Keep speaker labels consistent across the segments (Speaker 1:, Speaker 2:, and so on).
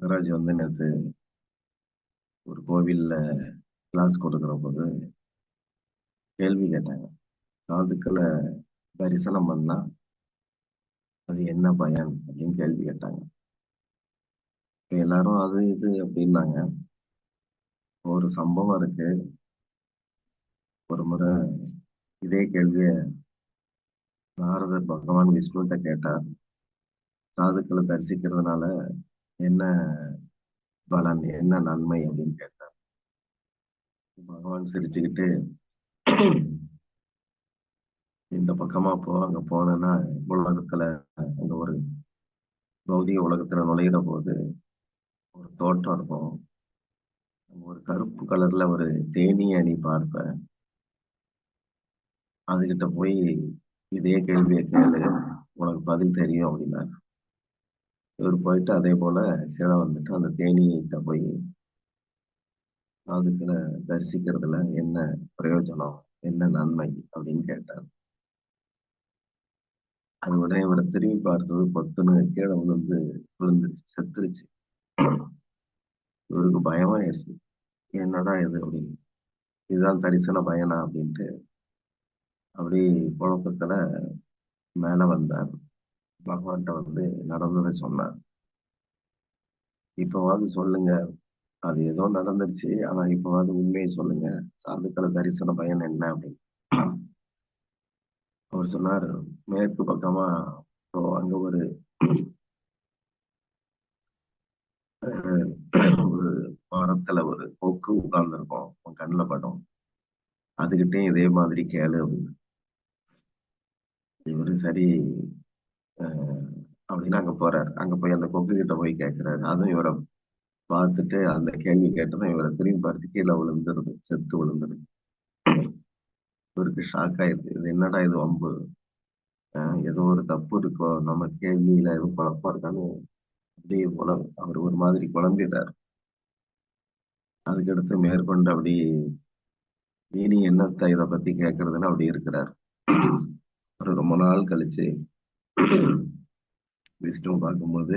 Speaker 1: மகராஜ் வந்து நேற்று ஒரு கோவில்ல கிளாஸ் கொடுக்குற போது கேள்வி கேட்டாங்க. சாதுக்களை தரிசனம் பண்ணா அது என்ன பயன் அப்படின்னு கேள்வி கேட்டாங்க. எல்லாரும் அது இது அப்படின்னாங்க. ஒரு சம்பவம் இருக்கு. ஒரு முறை இதே கேள்விய நாரதர் பகவான் விஷ்ணுகிட்ட கேட்டார். சாதுக்களை தரிசிக்கிறதுனால என்ன பலன் என்ன நன்மை அப்படின்னு கேட்டார். பகவான் சிரிச்சுக்கிட்டு இந்த பக்கமா போ அங்க போனேன்னா உலகத்துல அங்க ஒரு பௌதிக உலகத்துல நுழையிற போது ஒரு தோட்டம் இருக்கும். ஒரு கருப்பு கலர்ல ஒரு தேனிய அணி பார்ப்ப. அதுகிட்ட போய் இதே கேள்வியை கேளு உனக்கு பதில் தெரியும் அப்படின்னா இவர் போயிட்டு அதே போல கீழே வந்துட்டு அந்த தேனியிட்ட போய் அதுக்குள்ள தரிசிக்கிறதுல என்ன பிரயோஜனம் என்ன நன்மை அப்படின்னு கேட்டார். அது உடனே இவரை திரும்பி பார்த்தது பொத்துன்னு கீழே விழுந்து விழுந்துருச்சு செத்துருச்சு. இவருக்கு பயமாயிருச்சு. என்னடா இது அப்படின்னு இதுதான் தரிசன பயனா அப்படின்ட்டு அப்படி குழப்பத்துல மேல வந்தார். பகவான்கிட்ட வந்து நடந்ததை சொன்னார். இப்பவாவது சொல்லுங்க. அது ஏதோ நடந்துருச்சு. ஆனா இப்பவாவது உண்மையை சொல்லுங்க. சாதுக்கள தரிசன பயன் என்ன அப்படின்னு. அவர் சொன்னார் மேற்கு பக்கமா இப்போ அங்க ஒரு ஒரு மரத்துல ஒரு கொக்கு உட்கார்ந்து இருக்கும் உன் கண்ணுல படம். அதுகிட்டே இதே மாதிரி கேளு அப்படின்னு. இவரு சரி அப்படின்னு அங்க போறாரு. அங்க போய் அந்த கொக்கு கிட்ட போய் கேட்கிறாரு அதுவும் இவரை பார்த்துட்டு அந்த கேள்வி கேட்டதும் இவரை திரும்பி பார்த்து கீழே விழுந்துருது செத்து விழுந்துருது. இவருக்கு ஷாக் ஆயிருக்கு இது என்னடா இது வம்பு? ஏதோ ஒரு தப்பு இருக்கோ? நம்ம கேள்வியில எதுவும் குழப்பம் இருக்கான்னு அப்படியே குழம்பு அவர் ஒரு மாதிரி குழம்பிடுறாரு. அதுக்கடுத்து மேற்கொண்டு அப்படி இனி என்னத்த இதை பத்தி கேட்கறதுன்னு அப்படி இருக்கிறார். ஒரு ரொம்ப நாள் கழிச்சு விஷ்ணு பார்க்கும்போது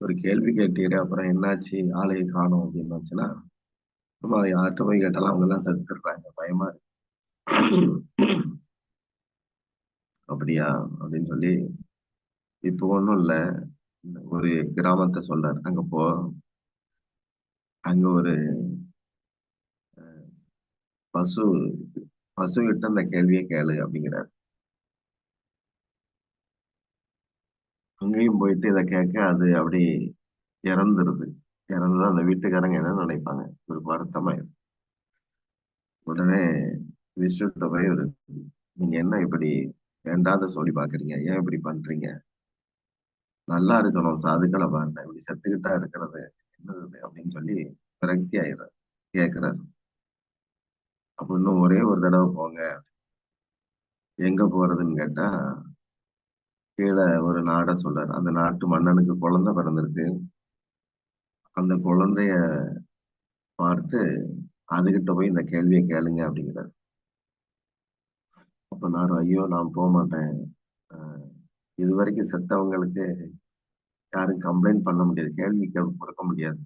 Speaker 1: ஒரு கேள்வி கேட்டீரு அப்புறம் என்னாச்சு ஆலையை காணும் அப்படின்னாச்சுன்னா நம்ம யார்கிட்ட போய் கேட்டாலும் அவங்க எல்லாம் செத்துடுறாங்க பயமா இருக்கு. அப்படியா? அப்படின்னு சொல்லி இப்போ ஒன்றும் இல்லை. ஒரு கிராமத்தை சொல்றாரு. அங்க போ. அங்க ஒரு பசு பசு கிட்ட அந்த கேள்வியை கேளு அப்படிங்கிறார். அங்கேயும் போயிட்டு இதை கேட்க அது அப்படி இறந்துருது. இறந்து அந்த வீட்டுக்காரங்க என்ன நினைப்பாங்க? ஒரு வருத்தமாயிரும் உடனே விஷ்ணுகிட்ட போய் ஒரு நீங்க என்ன இப்படி வேண்டாத சொல்லி பாக்குறீங்க? ஏன் இப்படி பண்றீங்க? நல்லா இருக்கணும் சாதுக்களை பாருங்க. இப்படி செத்துக்கிட்டா இருக்கிறது என்னது அப்படின்னு சொல்லி விரக்தி ஆயிடுறாரு கேட்கிறாரு அப்ப இன்னும் ஒரே ஒரு தடவை போங்க. எங்க போறதுன்னு கேட்டா கீழே ஒரு நாடை சொல்றாரு. அந்த நாட்டு மன்னனுக்கு குழந்தை பிறந்திருக்கு. அந்த குழந்தைய பார்த்து அதுகிட்ட போய் இந்த கேள்வியை கேளுங்க அப்படிங்கிறாரு. அப்ப நான் ஐயோ நான் போக மாட்டேன். இது வரைக்கும் செத்தவங்களுக்கு யாரும் கம்ப்ளைண்ட் பண்ண முடியாது. கேள்வி கொடுக்க முடியாது.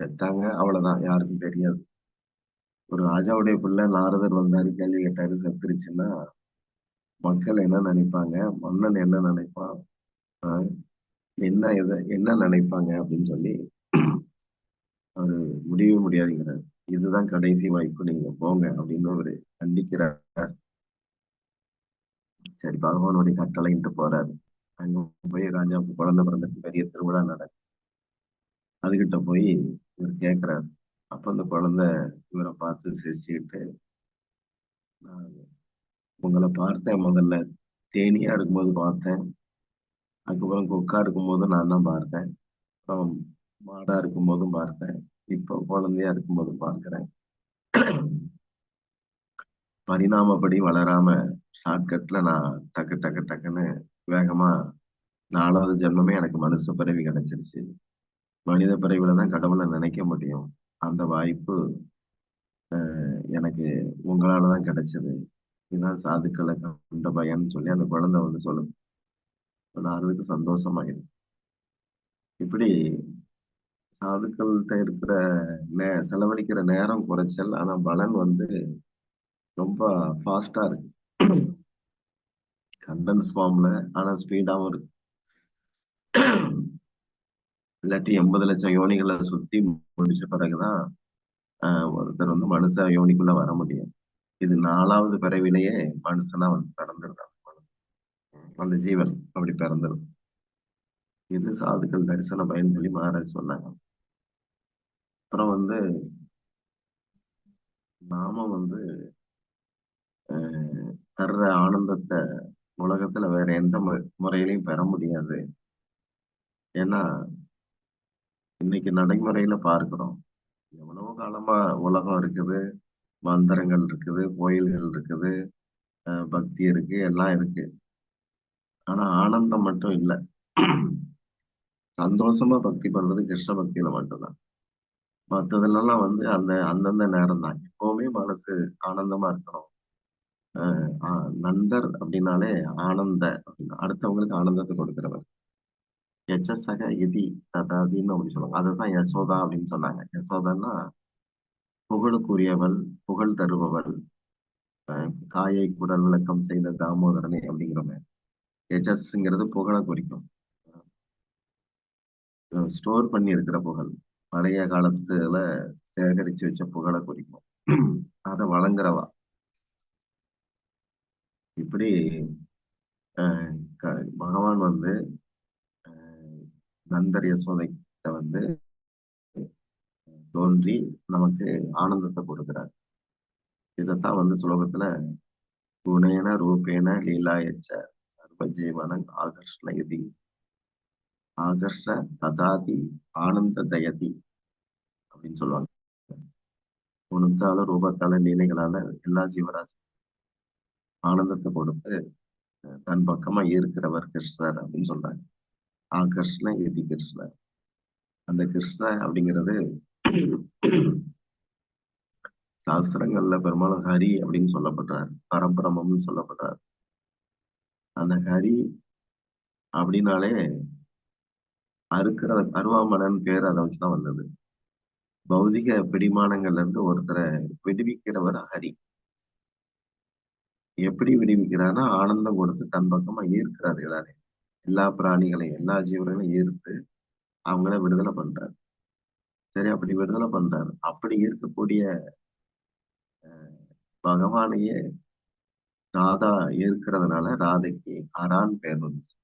Speaker 1: செத்தாங்க அவ்வளவுதான். யாருக்கும் தெரியாது. ஒரு ராஜாவுடைய பிள்ளை நாரதர் வந்தாரு. கேள்வி கேட்டாரு செத்துருச்சுன்னா மக்கள் என்ன நினைப்பாங்க? மன்னன் என்ன நினைப்பான்? என்ன எதை என்ன நினைப்பாங்க அப்படின்னு சொல்லி அவரு முடியவே முடியாதுங்கிறார். இதுதான் கடைசி வாய்ப்பு நீங்க போங்க அப்படின்னு அவரு கண்டிக்கிறார். சரி பகவானுடைய கட்டளைன்ட்டு போறாரு. அங்க போய் ராஜாவுக்கு குழந்தை பிறந்தது பெரிய திருவிழா நடக்கும் அதுகிட்ட போய் இவர் கேட்கிறார் அப்ப அந்த குழந்தை இவரை பார்த்து சிரிச்சுக்கிட்டு உங்களை பார்த்தேன் முதல்ல. தேனியா இருக்கும்போது பார்த்தேன். அதுக்கப்புறம் கொக்கா இருக்கும்போது நான் தான் பார்த்தேன். அப்புறம் மாடா இருக்கும்போதும் பார்த்தேன். இப்போ குழந்தையா இருக்கும்போதும் பார்க்கிறேன். பரிணாமப்படி வளராம ஷார்ட்கட்ல நான் டக்கு டக்கு டக்குன்னு வேகமா நாலாவது ஜென்மமே எனக்கு மனுஷ பிறவி கிடைச்சிருச்சு. மனித பிறவில தான் கடவுளை நினைக்க முடியும். அந்த வாய்ப்பு எனக்கு உங்களால தான் கிடைச்சது. இதுதான் சாதுக்களை கண்ட பயன்னு சொல்லி அந்த குழந்தை வந்து சொல்லுது. நாரதுக்கு சந்தோஷமாயிடும் இப்படி சாதுக்கள்கிட்ட இருக்கிற நே செலவழிக்கிற நேரம் குறைச்சல் ஆனா பலன் வந்து ரொம்ப ஃபாஸ்டா இருக்கு. கண்டன்ஸ் ஃபார்ம்ல ஆனா ஸ்பீடாவும் இருக்கு. இல்லாட்டி எண்பது லட்சம் யோனிகளை சுத்தி முடிச்ச பிறகுதான் ஒருத்தர் வந்து மனுஷ யோனிக்குள்ள வர முடியும். இது நாலாவது பிறவிலேயே மனுஷனா வந்து பிறந்துருதான் அந்த ஜீவன் அப்படி பிறந்துருது இது சாதுக்கள் தரிசன பயன் சொல்லி மகாராஜ் சொன்னாங்க. அப்புறம் வந்து நாம வந்து ஆஹ், தர்ற ஆனந்தத்தை உலகத்துல வேற எந்த முறையிலையும் பெற முடியாது. ஏன்னா இன்னைக்கு நடைமுறையில பார்க்கிறோம். எவ்வளவோ காலமா உலகம் இருக்குது. மந்திரங்கள் இருக்குது கோயில்கள் இருக்குது அஹ் பக்தி இருக்கு எல்லாம் இருக்கு. ஆனா ஆனந்தம் மட்டும் இல்லை. சந்தோஷமா பக்தி பண்றது கிருஷ்ண பக்தியில மட்டும்தான். மற்றதுலாம் வந்து அந்த அந்தந்த நேரம் தான் எப்பவுமே மனசு ஆனந்தமா இருக்கணும். அஹ் நந்தர் அப்படின்னாலே ஆனந்த அப்படின்னா அடுத்தவங்களுக்கு ஆனந்தத்தை கொடுக்கிறவர். எச்சசக இதி ததாதின்னு அப்படின்னு சொல்லுவாங்க. அதுதான் யசோதா அப்படின்னு சொன்னாங்க. யசோதான்னா புகழுக்குரியவள் புகழ் தருபவள். காயை குடல் விளக்கம் செய்த தாமோதரனை அப்படிங்கிறவங்க. எஜஸ்ங்கிறது புகழை குறிக்கும். ஸ்டோர் பண்ணி இருக்கிற புகழ். பழைய காலத்துல சேகரிச்சு வச்ச புகழை குறிக்கும். அதை வழங்குறவா. இப்படி பகவான் வந்து அஹ், நந்தர் யசோதைகிட்ட வந்து தோன்றி நமக்கு ஆனந்தத்தை கொடுக்கிறார். இதைத்தான் வந்து சுலோகத்துல குணேன ரூபேன லீலாயச்ச சர்வஜீவன ஆகர்ஷ்ணயதி ஆகர்ஷ ததாதி ஆனந்த தயதி அப்படின்னு சொல்லுவாங்க. குணத்தால ரூபத்தால லீலைகளால எல்லா ஜீவராசி ஆனந்தத்தை கொடுத்து தன் பக்கமா ஈர்க்கிறவர் கிருஷ்ணர் அப்படின்னு சொல்றாங்க. ஆகர்ஷ்ண எதி கிருஷ்ணர். அந்த கிருஷ்ண அப்படிங்கிறது சாஸ்திரங்கள்ல பெரும்பாலும் ஹரி அப்படின்னு சொல்லப்படுறார் பரபிரமம்னு சொல்லப்படுறார் அந்த ஹரி அப்படின்னாலே அறுக்கிற அருவாமனன் பேர் அதை வச்சுதான் வந்தது. பௌதிக பிடிமானங்கள்ல இருந்து ஒருத்தரை விடுவிக்கிறவர் ஹரி. எப்படி விடுவிக்கிறார்னா ஆனந்தம் கொடுத்து தன் பக்கமா ஈர்க்கிறார் எல்லாரையும். எல்லா பிராணிகளையும் எல்லா ஜீவர்களையும் ஈர்த்து அவங்கள விடுதலை பண்றாரு. சரி அப்படி விடுதலை பண்றாரு. அப்படி இருக்கக்கூடிய பகவானையே ராதா இருக்கிறதுனால ராதைக்கு அரான் பேர் வந்துச்சு.